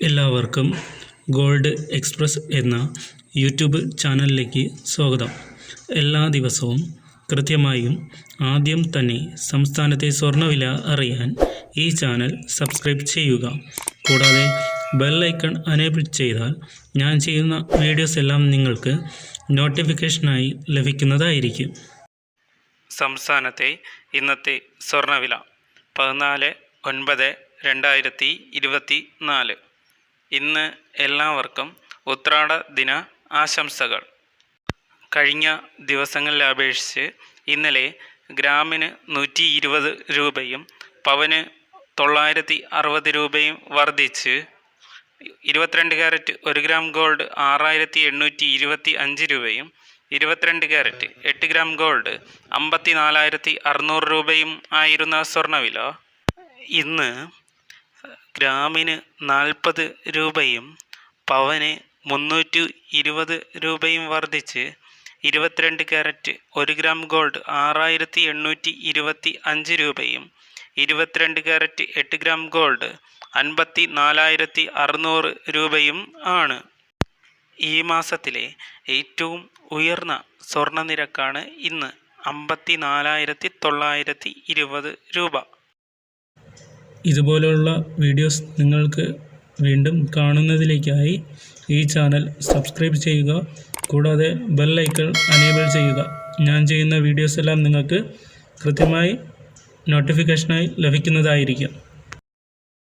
എല്ലാവർക്കും gold express എന്ന YouTube ചാനലിലേക്ക് സ്വാഗതം. എല്ലാ ദിവസവും കൃത്യമായും ആദ്യം തന്നെ സംസ്ഥാനത്തെ സ്വർണവില അറിയാൻ ഈ ചാനൽ സബ്സ്ക്രൈബ് ചെയ്യുക. കൂടാതെ ബെല്ലൈക്കൺ അനേബിൾ ചെയ്താൽ ഞാൻ ചെയ്യുന്ന വീഡിയോസ് എല്ലാം നിങ്ങൾക്ക് നോട്ടിഫിക്കേഷനായി ലഭിക്കുന്നതായിരിക്കും. സംസ്ഥാനത്തെ ഇന്നത്തെ സ്വർണവില പതിനാല് ഒൻപത് രണ്ടായിരത്തി ഇരുപത്തി നാല് ഇന്ന് എല്ലാവർക്കും ഉത്രാട ദിന ആശംസകൾ. കഴിഞ്ഞ ദിവസങ്ങളിൽ അപേക്ഷിച്ച് ഇന്നലെ ഗ്രാമിന് നൂറ്റി ഇരുപത് രൂപയും പവന് തൊള്ളായിരത്തി അറുപത് രൂപയും വർദ്ധിച്ച് ഇരുപത്തിരണ്ട് ക്യാരറ്റ് ഒരു ഗ്രാം ഗോൾഡ് ആറായിരത്തി എണ്ണൂറ്റി ഇരുപത്തി അഞ്ച് രൂപയും ഇരുപത്തിരണ്ട് ക്യാരറ്റ് എട്ട് ഗ്രാം ഗോൾഡ് അമ്പത്തി നാലായിരത്തി അറുന്നൂറ് രൂപയും ആയിരുന്ന സ്വർണവില ഇന്ന് ഗ്രാമിന് നാൽപ്പത് രൂപയും പവന് മുന്നൂറ്റി ഇരുപത് രൂപയും വർദ്ധിച്ച് ഇരുപത്തിരണ്ട് ക്യാരറ്റ് ഒരു ഗ്രാം ഗോൾഡ് ആറായിരത്തി എണ്ണൂറ്റി ഇരുപത്തി അഞ്ച് രൂപയും ഇരുപത്തിരണ്ട് ക്യാരറ്റ് എട്ട് ഗ്രാം ഗോൾഡ് അൻപത്തി നാലായിരത്തി അറുന്നൂറ് രൂപയും ആണ്. ഈ മാസത്തിലെ ഏറ്റവും ഉയർന്ന സ്വർണ നിരക്കാണ് ഇന്ന് അമ്പത്തി നാലായിരത്തി തൊള്ളായിരത്തി ഇരുപത് രൂപ. ഇതുപോലുള്ള വീഡിയോസ് നിങ്ങൾക്ക് വീണ്ടും കാണുന്നതിലേക്കായി ഈ ചാനൽ സബ്സ്ക്രൈബ് ചെയ്യുക. കൂടാതെ ബെല്ലൈക്കൺ അനേബിൾ ചെയ്യുക. ഞാൻ ചെയ്യുന്ന വീഡിയോസ് എല്ലാം നിങ്ങൾക്ക് കൃത്യമായി നോട്ടിഫിക്കേഷനായി ലഭിക്കുന്നതായിരിക്കും.